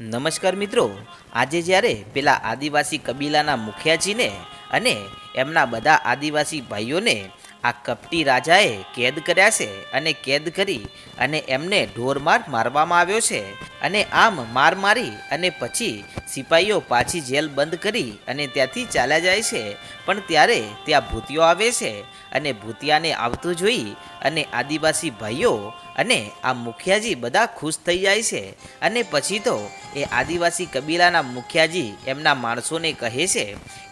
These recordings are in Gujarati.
નમસ્કાર મિત્રો. આજે જ્યારે પેલા આદિવાસી કબીલાના મુખિયાજીને અને એમના બધા આદિવાસી ભાઈઓને આ કપટી રાજાએ કેદ કર્યા છે અને કેદ કરી અને એમને ઢોરમાર મારવામાં આવ્યો છે અને આમ માર મારી અને પછી સિપાહીઓ પાછી જેલ બંધ કરી અને ત્યાંથી ચાલ્યા જાય છે. પણ ત્યારે ત્યાં ભૂતિયો આવે છે અને ભૂતિયાને આવતું જોઈ અને આદિવાસી ભાઈઓ અને આ મુખિયાજી બધા ખુશ થઈ જાય છે. અને પછી તો એ આદિવાસી કબીલાના મુખિયાજી એમના માણસોને કહે છે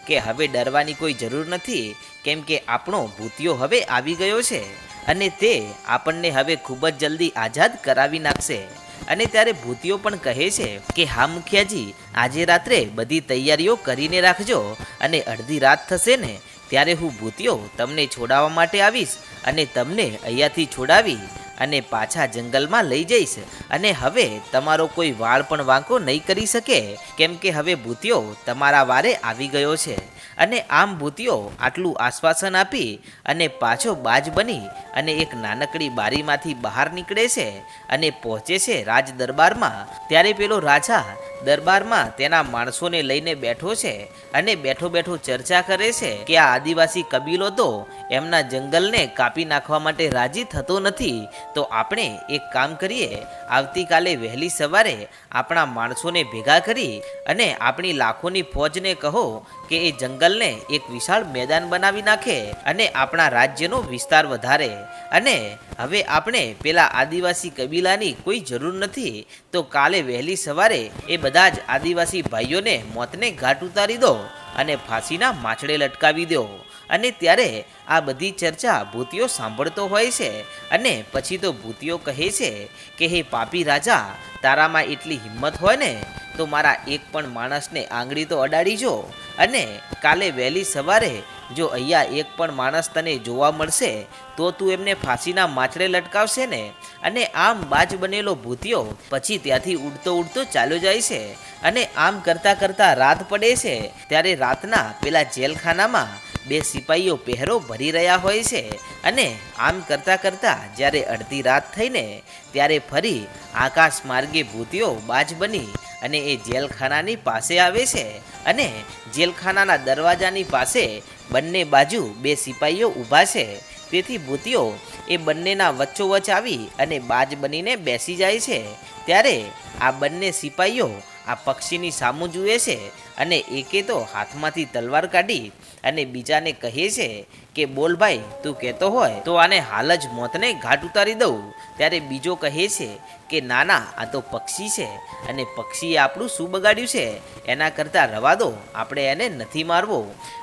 કે હવે ડરવાની કોઈ જરૂર નથી, કેમ કે આપણો ભૂતિયો હવે આવી ગયો છે અને તે આપણને હવે ખૂબ જ જલ્દી આઝાદ કરાવી નાખશે. અને ત્યારે ભૂતિયો પણ કહે છે કે, હા, મુખિયાજી, આજે રાત્રે બધી તૈયારીઓ કરીને રાખજો અને અડધી રાત થશે ને, ત્યારે હું ભૂતિયો તમને છોડાવવા માટે આવીશ અને તમને અહીંયાથી છોડાવી અને પાછા જંગલમાં લઈ જઈશ. અને હવે તમારો કોઈ વાળ પણ વાંકો નહીં કરી શકે, કેમ કે હવે ભૂતિયો તમારા વારે આવી ગયો છે. અને આમ ભૂતિયો આટલું આશ્વાસન આપી અને પાછો બાજ બની અને એક નાનકડી બારીમાંથી બહાર નીકળે છે અને પહોંચે છે રાજ દરબારમાં. ત્યારે પેલો રાજા દરબારમાં તેના માણસોને લઈને બેઠો છે અને બેઠો બેઠો ચર્ચા કરે છે કે આ આદિવાસી કબીલો તો એમના જંગલને કાપી નાખવા માટે રાજી થતો નથી. તો આપણે એક કામ કરીએ, આવતીકાલે વહેલી સવારે આપણા માણસોને ભેગા કરી અને આપણી લાખોની ફોજને કહો કે એ જંગલને એક વિશાળ મેદાન બનાવી નાખે અને આપણા રાજ્યનો વિસ્તાર વધારે. અને હવે આપણે પેલા આદિવાસી કબીલાની કોઈ જરૂર નથી, તો કાલે વહેલી સવારે એ બધા જ આદિવાસી ભાઈઓને મોતને ઘાટ ઉતારી દો અને ફાંસીના માછડે લટકાવી દો. અને ત્યારે આ બધી ચર્ચા ભૂતિયો સાંભળતો હોય છે અને પછી તો ભૂતિયો કહે છે કે, હે પાપી રાજા, તારામાં એટલી હિંમત હોય ને તો મારા એક પણ માણસને આંગળી તો અડાડી જો. અને કાલે વહેલી સવારે જો અહીંયા એક પણ માણસ તને જોવા મળશે, તો તું એમને ફાંસીના માછડે લટકાવશે ને. અને આમ બાજ બનેલો ભૂતિયો પછી ત્યાંથી ઉડતો ઉડતો ચાલ્યો જાય છે. અને આમ કરતા કરતા રાત પડે છે, ત્યારે રાતના પેલા જેલખાનામાં બે સિપાહીઓ પહેરો ભરી રહ્યા હોય છે. અને આમ કરતા કરતા જ્યારે અડધી રાત થઈને, ત્યારે ફરી આકાશ માર્ગે ભૂતિયો બાજ બની અને એ જેલખાનાની પાસે આવે છે અને જેલખાનાના દરવાજાની પાસે બંને બાજુ બે સિપાહીઓ ઊભા છે. તેથી ભૂતિયો એ બંનેના વચ્ચોવચ આવી અને બાજ બનીને બેસી જાય છે. ત્યારે આ બંને સિપાહીઓ આ પક્ષીની સામું જુએ છે અને એકે તો હાથમાંથી તલવાર કાઢી અને બીજાને કહે છે કે બોલ ભાઈ, તું કહેતો હોય તો આને હાલ જ મોતને ઘાટ ઉતારી દઉં. ત્યારે બીજો કહે છે કે ના ના આ તો પક્ષી છે અને પક્ષીએ આપણું શું બગાડ્યું છે? એના કરતાં રવા દો, આપણે એને નથી મારવો.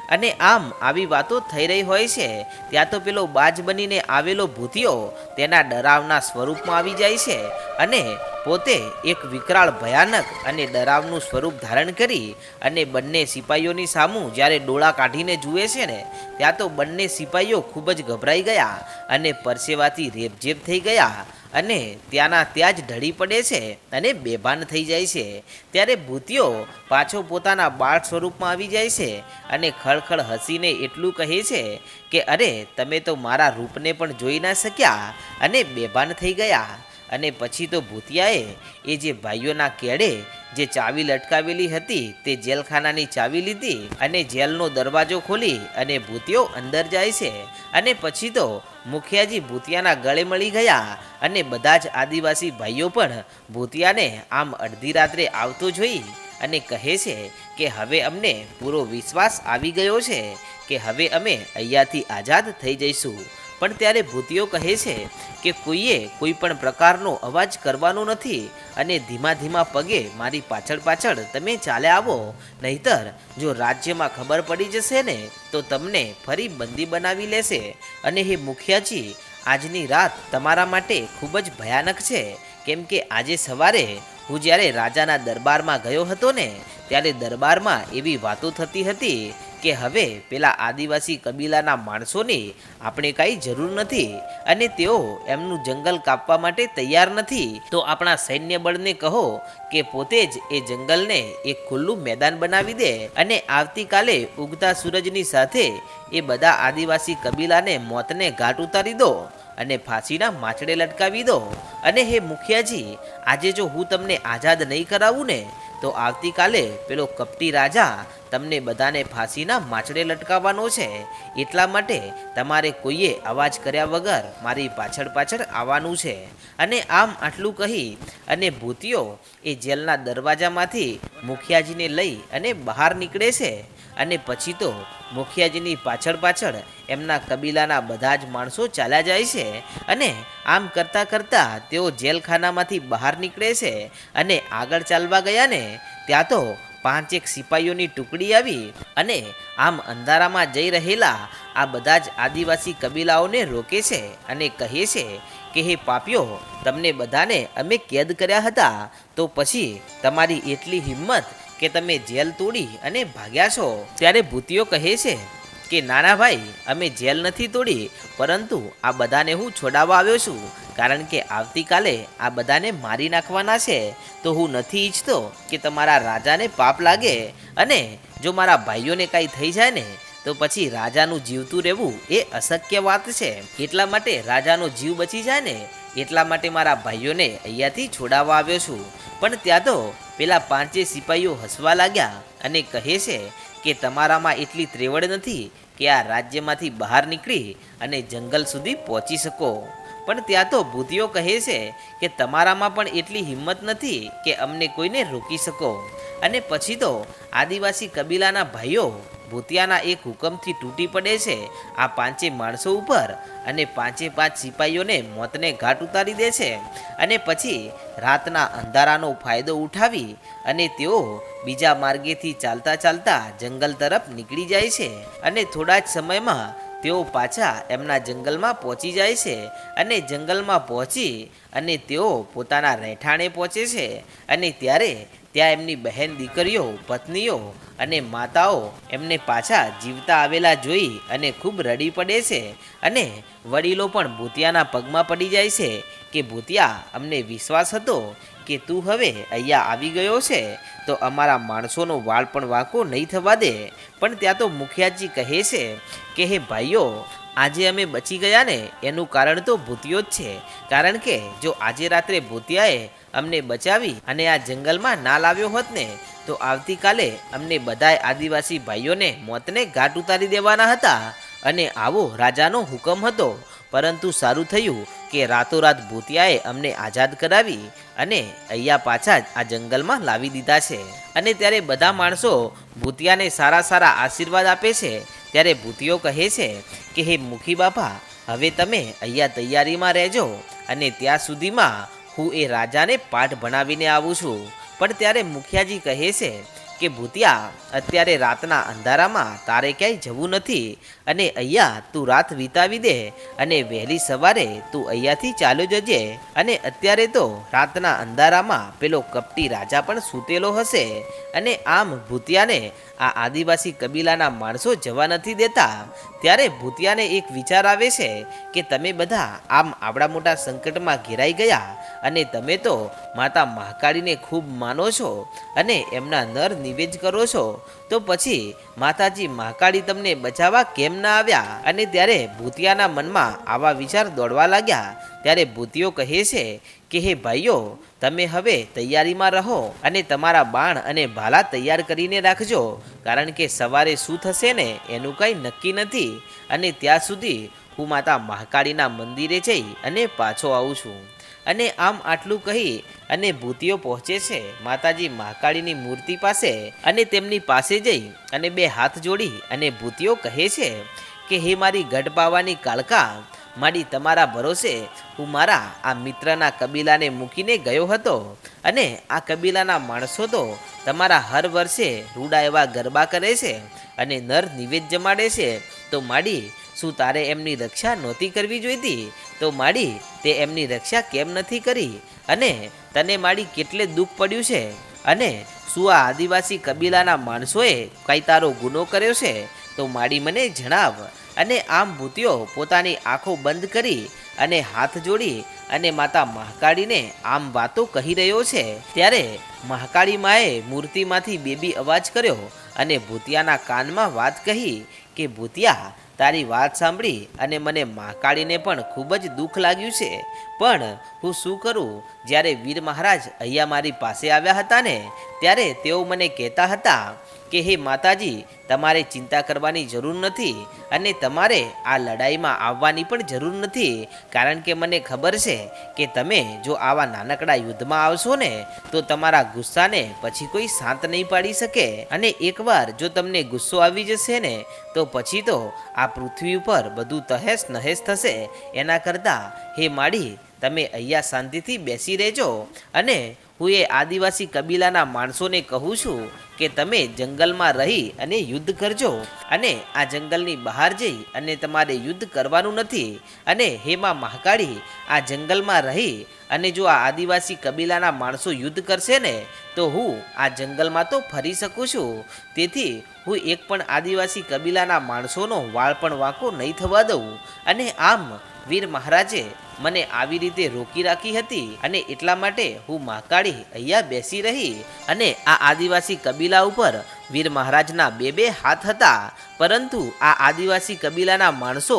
અને આમ આવી વાતો થઈ રહી હોય છે, ત્યાં તો પેલો બાજ બનીને આવેલો ભૂતિયો તેના ડરાવના સ્વરૂપમાં આવી જાય છે અને પોતે એક વિકરાળ ભયાનક અને ડરાવનું સ્વરૂપ ધારણ કરી અને બંને સિપાહીઓની સામું જ્યારે ડોળા કાઢીને જુએ છે ને, ત્યાં તો બંને સિપાહીઓ ખૂબ જ ગભરાઈ ગયા અને પરસેવાથી રેપઝેપ થઈ ગયા અને ત્યાંના ત્યાં જ ઢળી પડે છે અને બેભાન થઈ જાય છે. ત્યારે ભૂતિયો પાછો પોતાના બાળ સ્વરૂપમાં આવી જાય છે અને ખળખળ હસીને એટલું કહે છે કે, અરે, તમે તો મારા રૂપને પણ જોઈ ના શક્યા અને બેભાન થઈ ગયા. અને પછી તો ભૂતિયાએ એ જે ભાઈઓના કેડે જે ચાવી લટકાવેલી હતી તે જેલખાનાની ચાવી લીધી અને જેલનો દરવાજો ખોલી અને ભૂતિયો અંદર જાય છે. અને પછી તો મુખિયાજી ભૂતિયાના ગળે મળી ગયા અને બધા જ આદિવાસી ભાઈઓ પણ ભૂતિયાને આમ અડધી રાત્રે આવતો જોઈ અને કહે છે કે હવે અમને પૂરો વિશ્વાસ આવી ગયો છે કે હવે અમે અહીંયાથી આઝાદ થઈ જઈશું. પણ ત્યારે ભૂતિઓ કહે છે કે કોઈએ કોઈ પણ પ્રકારનો અવાજ કરવાનો નથી અને ધીમા ધીમા પગે મારી પાછળ પાછળ તમે ચાલે આવો, નહીતર જો રાજ્યમાં ખબર પડી જશે ને, તો તમને ફરી બંદી બનાવી લેશે. અને હે મુખિયાજી, આજની રાત તમારા માટે ખૂબ જ ભયાનક છે. કેમ કે આજે સવારે હું જ્યારે રાજાના દરબારમાં ગયો હતો ને, ત્યારે દરબારમાં એવી વાતો થતી હતી કે હવે પેલા આદિવાસી કબીલાના માણસોની આપણે કાંઈ જરૂર નથી અને તેઓ એમનું જંગલ કાપવા માટે તૈયાર નથી. તો આપણા સૈન્ય બળને કહો કે પોતે જ એ જંગલને એક ખુલ્લું મેદાન બનાવી દે અને આવતીકાલે ઉગતા સૂરજની સાથે એ બધા આદિવાસી કબીલાને મોતને ઘાટ ઉતારી દો અને ફાંસીના માછડે લટકાવી દો. અને હે મુખિયાજી, આજે જો હું તમને આઝાદ નહીં કરાવું ને તો આવતીકાલે પેલો કપટી રાજા તમને બધાને ફાંસીના માછડે લટકાવવાનો છે. એટલા માટે તમારે કોઈએ અવાજ કર્યા વગર મારી પાછળ પાછળ આવવાનું છે. અને આમ આટલું કહી અને ભૂતિયો એ જેલના દરવાજામાંથી મુખિયાજીને લઈ અને બહાર નીકળે છે. અને પછી તો મુખિયાજીની પાછળ પાછળ એમના કબીલાના બધા જ માણસો ચાલ્યા જાય છે અને આમ કરતાં કરતાં તેઓ જેલખાનામાંથી બહાર નીકળે છે અને આગળ ચાલવા ગયા ને ત્યાં તો પાંચેક સિપાહીઓની ટુકડી આવી અને આમ અંધારામાં જઈ રહેલા આ બધા જ આદિવાસી કબીલાઓને રોકે છે અને કહે છે કે, હે પાપીઓ, તમને બધાને અમે કેદ કર્યા હતા, તો પછી તમારી એટલી હિંમત કે તમે જેલ તોડી અને ભાગ્યા છો, ત્યારે ભૂતિઓ કહે છે કે, નાના ભાઈ, અમે જેલ નથી તોડી, પરંતુ આ બધાને હું છોડાવવા આવ્યો છું. કારણ કે આવતીકાલે આ બધાને મારી નાખવાના છે. તો હું નથી ઈચ્છતો કે તમારા રાજાને પાપ લાગે. અને જો મારા ભાઈઓને કાંઈ થઈ જાય ને, તો પછી રાજાનું જીવતું રહેવું એ અશક્ય વાત છે. એટલા માટે રાજાનો જીવ બચી જાય ને એટલા માટે મારા ભાઈઓને અહીંયાથી છોડાવવા આવ્યો છું. પણ ત્યાં તો પેલા પાંચે સિપાહીઓ હસવા લાગ્યા અને કહે છે કે તમારામાં એટલી ત્રેવડ નથી કે આ રાજ્યમાંથી બહાર નીકળી અને જંગલ સુધી પહોંચી શકો. પણ ત્યાં તો ભૂતિઓ કહે છે કે તમારામાં પણ એટલી હિંમત નથી કે અમને કોઈને રોકી શકો. અને પછી તો આદિવાસી કબીલાના ભાઈઓ ભૂતિયાના એક હુકમથી તૂટી પડે છે. આ પાંચે માણસો ઉપર અને પાંચે પાંચ સિપાહીઓને મોતને ઘાટ ઉતારી દે છે. અને પછી રાતના અંધારાનો ફાયદો ઉઠાવી અને તેઓ બીજા માર્ગેથી ચાલતા ચાલતા જંગલ તરફ નીકળી જાય છે. અને થોડા જ સમયમાં તેઓ પાછા એમના જંગલમાં પહોંચી જાય છે અને જંગલમાં પહોંચી અને તેઓ પોતાના રહેઠાણે પહોંચે છે અને ત્યારે ત્યાં એમની બહેન દીકરીઓ, પત્નીઓ અને માતાઓ એમને પાછા જીવતા આવેલા જોઈ અને ખૂબ રડી પડે છે અને વડીલો પણ ભૂતિયાના પગમાં પડી જાય છે કે ભૂતિયા, અમને વિશ્વાસ હતો કે તું હવે અહીંયા આવી ગયો છે તો અમારા માણસોનો વાળ પણ વાંકો નહીં થવા દે. પણ ત્યાં તો મુખિયાજી કહે છે કે, હે ભાઈઓ, આજે અમે બચી ગયા ને, એનું કારણ તો ભૂતિયો જ છે. કારણ કે જો આજે રાત્રે ભૂતિયાએ અમને બચાવી અને આ જંગલમાં ના લાવ્યો હોત ને, તો આવતીકાલે અમને બધાય આદિવાસી ભાઈઓને મોતને ઘાટ ઉતારી દેવાના હતા. અને આવો રાજાનો હુકમ હતો. પરંતુ સારું થયું કે રાતોરાત ભૂતિયાએ અમને આઝાદ કરાવી અને અહીંયા પાછા જ આ જંગલમાં લાવી દીધા છે. અને ત્યારે બધા માણસો ભૂતિયાને સારા સારા આશીર્વાદ આપે છે. ત્યારે ભૂતિયો કહે છે કે, હે મુખી બાપા, હવે તમે અહીંયા તૈયારીમાં રહેજો અને ત્યાં સુધીમાં હું એ રાજાને પાઠ ભણાવીને આવું છું. પણ ત્યારે મુખિયાજી કહે છે કે ભૂતિયા, અત્યારે રાતના અંધારામાં તારે ક્યાંય જવું નથી અને અહીંયા તું રાત વિતાવી દે અને વહેલી સવારે તું અહીંયાથી ચાલ્યો જજે અને અત્યારે તો રાતના અંધારામાં પેલો કપટી રાજા પણ સૂતેલો હશે અને આમ ભૂતિયાને આ આદિવાસી કબીલાના માણસો જવા નથી દેતા. ત્યારે ભૂતિયાને એક વિચાર આવે છે કે તમે બધા આમ આવડા મોટા સંકટમાં ઘેરાઈ ગયા અને તમે તો માતા મહાકાળીને ખૂબ માનો છો અને એમના નર નિવેદ કરો છો? તો પછી માતાજી મહાકાળી તમને બચાવવા કેમ ના આવ્યા? અને ત્યારે ભૂતિયાના મનમાં આવા વિચાર દોડવા લાગ્યા. ત્યારે ભૂતિયો કહે છે કે, હે ભાઈઓ, તમે હવે તૈયારીમાં રહો અને તમારા બાણ અને ભાલા તૈયાર કરીને રાખજો. કારણ કે સવારે શું થશે ને, એનું કંઈ નક્કી નથી. અને ત્યાં સુધી હું માતા મહાકાળીના મંદિરે જઈ અને પાછો આવું છું. અને આમ આટલું કહી અને ભૂતિઓ પહોંચે છે. માતાજી મહાકાળીની મૂર્તિ પાસે અને તેમની પાસે જઈ અને બે હાથ જોડી અને ભૂતિઓ કહે છે કે, હે મારી ગઢ પાવાની કાળકા, મારી તમારા ભરોસે હું મારા આ મિત્રના કબીલાને મૂકીને ગયો હતો અને આ કબીલાના માણસો તો તમારા હર વર્ષે રૂડા એવા ગરબા કરે છે અને નર નિવેદ જમાડે છે. તો માડી, શું તારે એમની રક્ષા નહોતી કરવી જોઈતી? તો માડી, તે એમની રક્ષા કેમ નથી કરી? અને તને માડી કેટલે દુઃખ પડ્યું છે? અને શું આ આદિવાસી કબીલાના માણસોએ કાંઈ તારો ગુનો કર્યો છે? તો માડી મને જણાવ. અને આમ ભૂતિયો પોતાની આંખો બંધ કરી અને હાથ જોડી અને માતા મહાકાળીને આમ વાતો કહી રહ્યો છે. ત્યારે મહાકાળી માએ મૂર્તિમાંથી બેબી અવાજ કર્યો અને ભૂતિયાના કાનમાં વાત કહી કે ભૂતિયા, તારી વાત સાંભળી અને મને મહાકાળીને પણ ખૂબ જ દુઃખ લાગ્યું છે. પણ હું શું કરું? જ્યારે વીર મહારાજ અહીંયા મારી પાસે આવ્યા હતા ને, ત્યારે તેઓ મને કહેતા હતા કે, હે માતાજી, તમારે ચિંતા કરવાની જરૂર નથી અને તમારે આ લડાઈમાં આવવાની પણ જરૂર નથી. કારણ કે મને ખબર છે કે તમે જો આવા નાનકડા યુદ્ધમાં આવશો ને, તો તમારા ગુસ્સાને પછી કોઈ શાંત નહીં પાડી શકે. અને એકવાર જો તમને ગુસ્સો આવી જશે ને, તો પછી તો આ પૃથ્વી ઉપર બધું તહેસ નહેસ થશે. એના કરતાં, હે માડી તમે અહીંયા શાંતિથી બેસી રહેજો અને હું એ આદિવાસી કબીલાના માણસોને કહું છું કે તમે જંગલમાં રહી અને યુદ્ધ કરજો અને આ જંગલની બહાર જઈ અને તમારે યુદ્ધ કરવાનું નથી. અને હેમાં મહાકાળી, આ જંગલમાં રહી અને જો આ આદિવાસી કબીલાના માણસો યુદ્ધ કરશે ને, તો હું આ જંગલમાં તો ફરી શકું છું. તેથી હું એક પણ આદિવાસી કબીલાના માણસોનો વાળ પણ વાંકો નહીં થવા દઉં. અને આમ વીર મહારાજે મને આવી રીતે રોકી રાખી હતી અને એટલા માટે હું મહાકાળી અહીંયા બેસી રહી અને આ આદિવાસી કબીલા ઉપર વીર મહારાજના બે બે હાથ હતા. પરંતુ આ આદિવાસી કબીલાના માણસો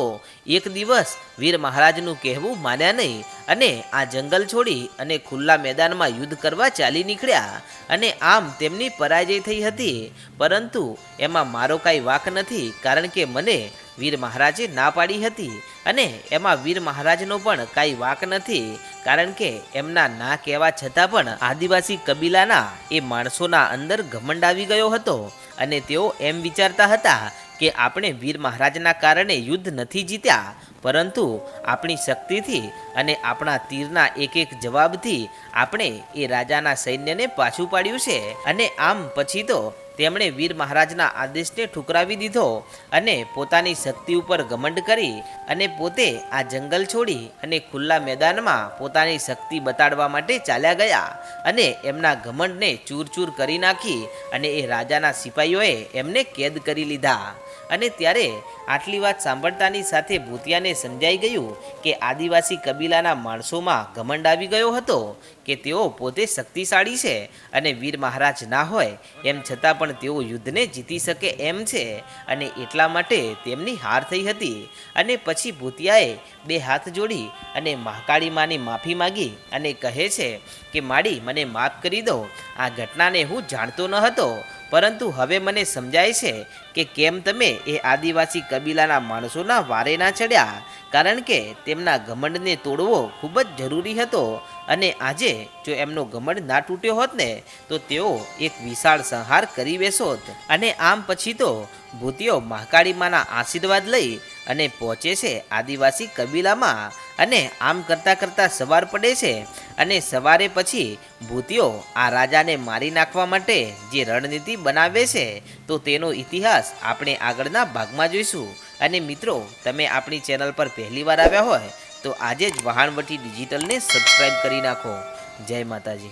એક દિવસ વીર મહારાજનું કહેવું માન્યા નહીં અને આ જંગલ છોડી અને ખુલ્લા મેદાનમાં યુદ્ધ કરવા ચાલી નીકળ્યા અને આમ તેમની પરાજય થઈ હતી. પરંતુ એમાં મારો કાંઈ વાક નથી કારણ કે મને વીર મહારાજે ના પાડી હતી. અને એમાં વીર મહારાજનો પણ કાંઈ વાક નથી, કારણ કે એમના ના કહેવા છતાં પણ આદિવાસી કબીલાના એ માણસોના અંદર ઘમંડ આવી ગયો હતો. અને તેઓ એમ વિચારતા હતા કે આપણે વીર મહારાજના કારણે યુદ્ધ નથી જીત્યા પરંતુ આપણી શક્તિથી અને આપણા તીરના એક એક જવાબથી આપણે એ રાજાના સૈન્યને પાછું પાડ્યું છે. અને આમ પછી તો તેમણે વીર મહારાજના આદેશને ઠુકરાવી દીધો અને પોતાની શક્તિ ઉપર ઘમંડ કરી અને પોતે આ જંગલ છોડી અને ખુલ્લા મેદાનમાં પોતાની શક્તિ બતાડવા માટે ચાલ્યા ગયા અને એમના ઘમંડને ચૂર ચૂર કરી નાખી અને એ રાજાના સિપાહીઓએ એમને કેદ કરી લીધા. અને ત્યારે આટલી વાત સાંભળતાની સાથે ભૂતિયાને સમજાઈ ગયું કે આદિવાસી કબીલાના માણસોમાં ઘમંડ આવી ગયો હતો કે તેઓ પોતે શક્તિશાળી છે અને વીર મહારાજ ના હોય, એમ છતાં પણ તેઓ યુદ્ધને જીતી શકે એમ છે અને એટલા માટે તેમની હાર થઈ હતી. અને પછી ભૂતિયાએ બે હાથ જોડી અને મહાકાળી માની માફી માગી અને કહે છે કે, માડી, મને માફ કરી દો. આ ઘટનાને હું જાણતો ન હતો. પરંતુ હવે મને સમજાય છે કે કેમ તમે એ આદિવાસી કબીલાના માણસોના વારે ના ચડ્યા? કારણ કે તેમના ઘમંડને તોડવો ખૂબ જ જરૂરી હતો અને આજે જો એમનો ઘમંડ ના તૂટ્યો હોત ને, તો તેઓ એક વિશાળ સંહાર કરી બેસોત. અને આમ પછી તો ભૂતિઓ મહાકાળી માના આશીર્વાદ લઈ અને પહોંચે છે આદિવાસી કબીલામાં અને આમ કરતાં કરતાં સવાર પડે છે અને સવારે પછી ભૂતિયો આ રાજાને મારી નાખવા માટે જે રણનીતિ બનાવે છે, તો તેનો ઇતિહાસ આપણે આગળના ભાગમાં જોઈશું. અને મિત્રો, તમે આપણી ચેનલ પર પહેલી વાર આવ્યા હોય, તો આજે જ વહાણવટી ડિજિટલને સબસ્ક્રાઈબ કરી નાખો. જય માતાજી.